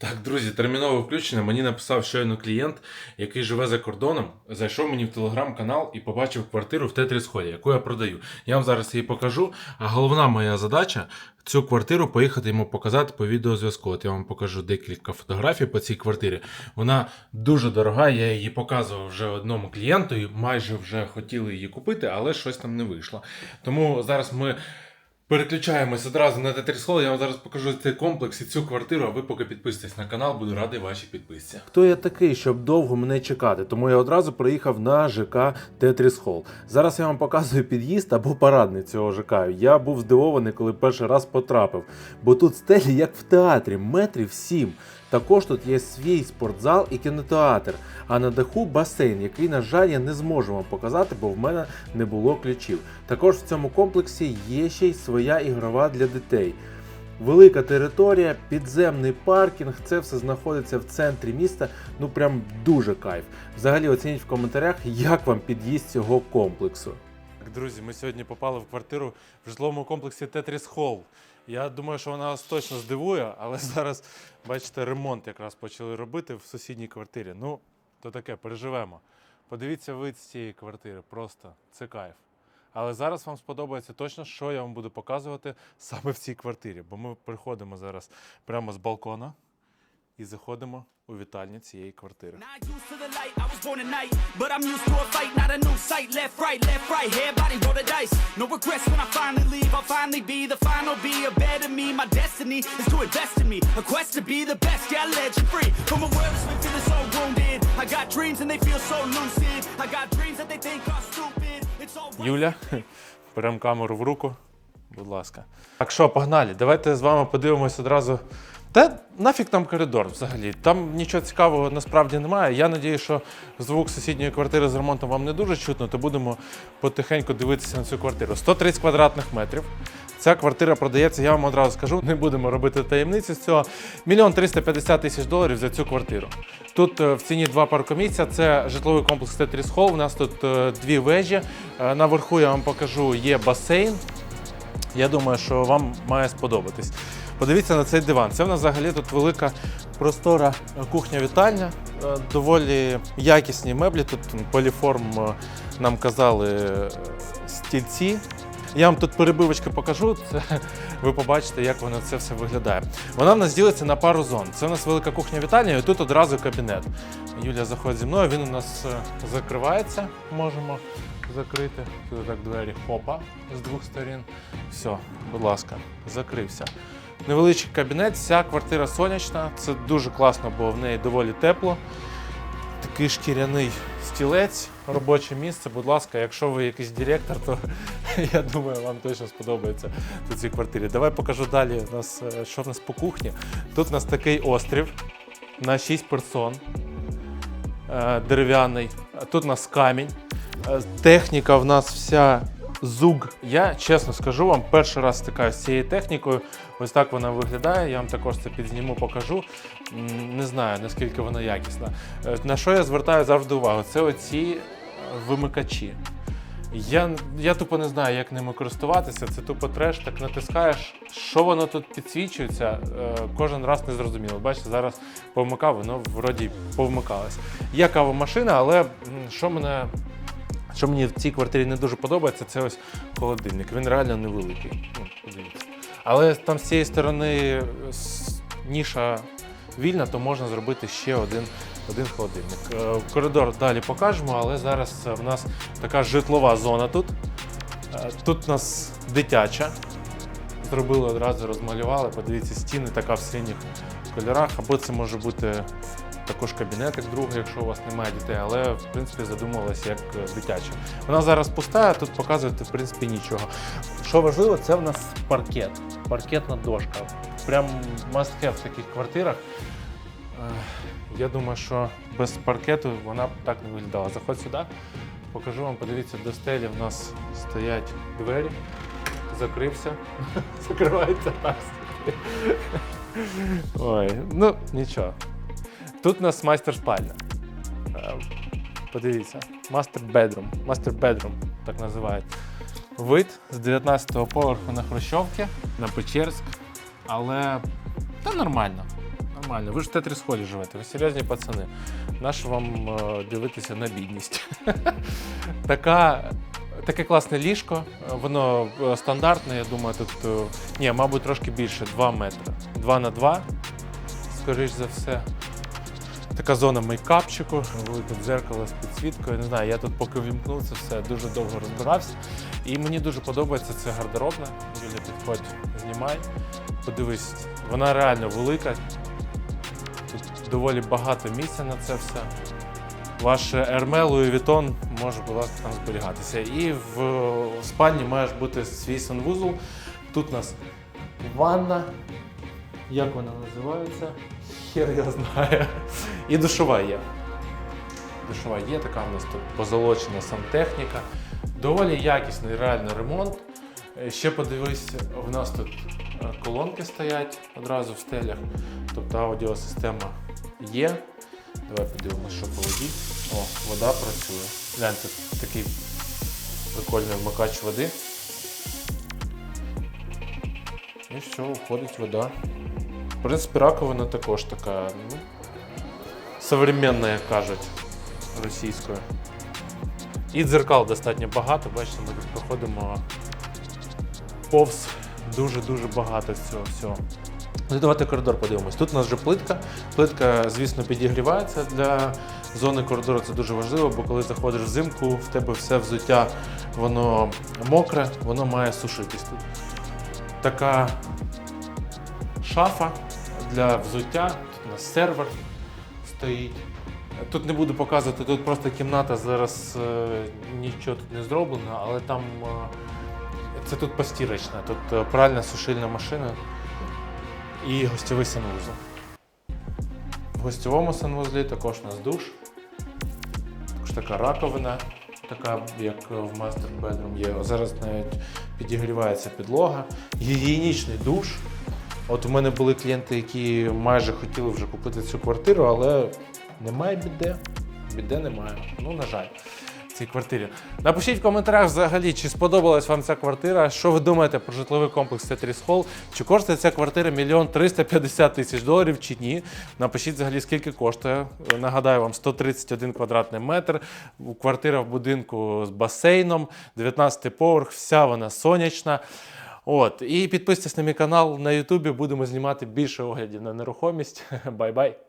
Так, друзі, термінове включення. Мені написав щойно клієнт, який живе за кордоном, зайшов мені в телеграм-канал і побачив квартиру в Тетріс Холі, яку я продаю. Я вам зараз її покажу. А головна моя задача цю квартиру поїхати йому показати по відеозв'язку. От я вам покажу декілька фотографій по цій квартирі. Вона дуже дорога. Я її показував вже одному клієнту, і майже вже хотіли її купити, але щось там не вийшло. Тому зараз ми. Переключаємось одразу на Тетріс Холл. Я вам зараз покажу цей комплекс і цю квартиру, а ви поки підписуйтесь на канал, буду радий вашій підписці. Хто я такий, щоб довго мене чекати? Тому я одразу приїхав на ЖК Тетріс Холл. Зараз я вам показую під'їзд або парадний цього ЖК. Я був здивований, коли перший раз потрапив, бо тут стелі як в театрі, метрів сім. Також тут є свій спортзал і кінотеатр, а на даху басейн, який, на жаль, я не зможу вам показати, бо в мене не було ключів. Також в цьому комплексі є ще й своя ігрова для дітей. Велика територія, підземний паркінг, це все знаходиться в центрі міста. Ну прям дуже кайф. Взагалі оцініть в коментарях, як вам під'їзд цього комплексу. Так, друзі, ми сьогодні попали в квартиру в житловому комплексі Тетріс Холл. Я думаю, що вона вас точно здивує, але зараз, бачите, ремонт якраз почали робити в сусідній квартирі. Ну, то таке, переживемо. Подивіться вид з цієї квартири, просто це кайф. Але зараз вам сподобається точно, що я вам буду показувати саме в цій квартирі. Бо ми приходимо зараз прямо з балкона і заходимо у вітальню цієї квартири. Юля, беремо камеру в руку. Будь ласка. Так що, погнали. Давайте з вами подивимось одразу. Та нафіг там коридор взагалі. Там нічого цікавого насправді немає. Я надію, що звук сусідньої квартири з ремонтом вам не дуже чутно, то будемо потихеньку дивитися на цю квартиру. 130 квадратних метрів. Ця квартира продається, я вам одразу скажу, не будемо робити таємниці з цього. Мільйон 350 тисяч доларів за цю квартиру. Тут е, в ціні два паркомісця. Це житловий комплекс Тетріс Холл. У нас тут е, дві вежі. Е, Наверху я вам покажу є басейн. Я думаю, що вам має сподобатись. Подивіться на цей диван. Це в нас взагалі тут велика простора кухня-вітальня. Е, Доволі якісні меблі. Тут поліформ е, нам казали е, стільці. Я вам тут перебивочки покажу. Це ви побачите, як воно це все виглядає. Вона в нас ділиться на пару зон. Це у нас велика кухня-вітальня, і тут одразу кабінет. Юля заходить зі мною, він у нас е, закривається. Можемо закрити. Тут так двері хопа з двох сторін. Все, будь ласка, закрився. Невеличкий кабінет, вся квартира сонячна. Це дуже класно, бо в неї доволі тепло. Такий шкіряний стілець, робоче місце. Будь ласка, якщо ви якийсь директор, то я думаю, вам точно сподобається у цій квартирі. Давай покажу далі, е, що в нас по кухні. Тут у нас такий острів на 6 персон е, дерев'яний. Тут у нас камінь. Е, Техніка в нас вся зуг. Я чесно скажу вам, перший раз стикаюся з цією технікою. Ось так вона виглядає. Я вам також це підзніму, покажу. Не знаю наскільки вона якісна. Е, На що я звертаю завжди увагу? Це оці е, вимикачі. Я, я тупо не знаю, як ними користуватися. Це тупо треш, так натискаєш. Що воно тут підсвічується, кожен раз не зрозуміло. Бачите, зараз повмикав, воно вроді повмикалось. Є кавомашина, але що мене. Що мені в цій квартирі не дуже подобається, це ось холодильник. Він реально невеликий. Ну, подивіться. Але там з цієї сторони ніша вільна, то можна зробити ще один, один холодильник. Е, Коридор далі покажемо, але зараз е, в нас така житлова зона тут. Е, Тут у нас дитяча. Зробили одразу, розмалювали. Подивіться, стіни така в синіх кольорах, або це може бути також кабінетик другий, якщо у вас немає дітей, але в принципі задумувалася як е, дитяча. Вона зараз пуста, тут показувати в принципі нічого. Що важливо, це в нас паркет, паркетна дошка. Прям must have в таких квартирах. Е, Я думаю, що без паркету вона б так не виглядала. Заходь сюди, покажу вам, подивіться, до стелі в нас стоять двері. Закрився, закривається так. Ой, ну нічого. Тут у нас майстер спальня. Е, Подивіться, мастер бедрум. Мастер бедрум, так називають. Вид з 19-го поверху на Хрущовки, на Печерськ. Але та нормально. нормально. Ви ж в Тетріс холі живете, ви серйозні пацани. Наше вам е, дивитися на бідність. така, таке класне ліжко, е, воно стандартне, я думаю, тут, ні, мабуть, трошки більше, 2 метри. 2 на 2, скоріш за все. Така зона мейкапчику, велике дзеркало з підсвіткою. Не знаю, я тут поки вімкнув це все, дуже довго розбирався. І мені дуже подобається це гардеробна. Юля, підходь, знімай. Подивись, вона реально велика. Тут доволі багато місця на це все. Ваш Hermé Louis Vuitton може, будь ласка, там зберігатися. І в спальні має бути свій санвузол. Тут у нас ванна. Як вона називається? Хер я знаю. І душова є. Душова є, така в нас тут позолочена сантехніка. Доволі якісний реально ремонт. Е, Ще подивись, в нас тут е, колонки стоять одразу в стелях, тобто аудіосистема є. Давай подивимося, що по воді. О, вода працює. Гляньте, такий прикольний вмикач води. І все, входить вода. В принципі, раковина також така, ну, современна, як кажуть, російською. І дзеркал достатньо багато, бачите, ми тут проходимо повз дуже-дуже багато цього всього. Ну, Давайте коридор подивимось. Тут у нас вже плитка. Плитка, звісно, підігрівається для зони коридору. Це дуже важливо, бо коли заходиш взимку, в тебе все взуття воно мокре, воно має сушитись тут. Така шафа для взуття. Тут у нас сервер стоїть. Тут не буду показувати, тут просто кімната, зараз е, нічого тут не зроблено, але там е, це тут постірочна, тут е, пральна сушильна машина і гостьовий санвузол. В гостьовому санвузлі також у нас душ, також така раковина, така як в Bedroom є. Зараз навіть підігрівається підлога, гігієнічний душ. От у мене були клієнти, які майже хотіли вже купити цю квартиру, але немає біде. Біде немає. Ну, на жаль, в цій квартирі. Напишіть в коментарях взагалі, чи сподобалась вам ця квартира. Що ви думаєте про житловий комплекс Тетріс Холл? Чи коштує ця квартира мільйон 350 тисяч доларів чи ні? Напишіть взагалі, скільки коштує. Нагадаю вам, 131 квадратний метр. Квартира в будинку з басейном, 19 поверх, вся вона сонячна. От, і підписуйтесь на мій канал на Ютубі. Будемо знімати більше оглядів на нерухомість. Бай-бай!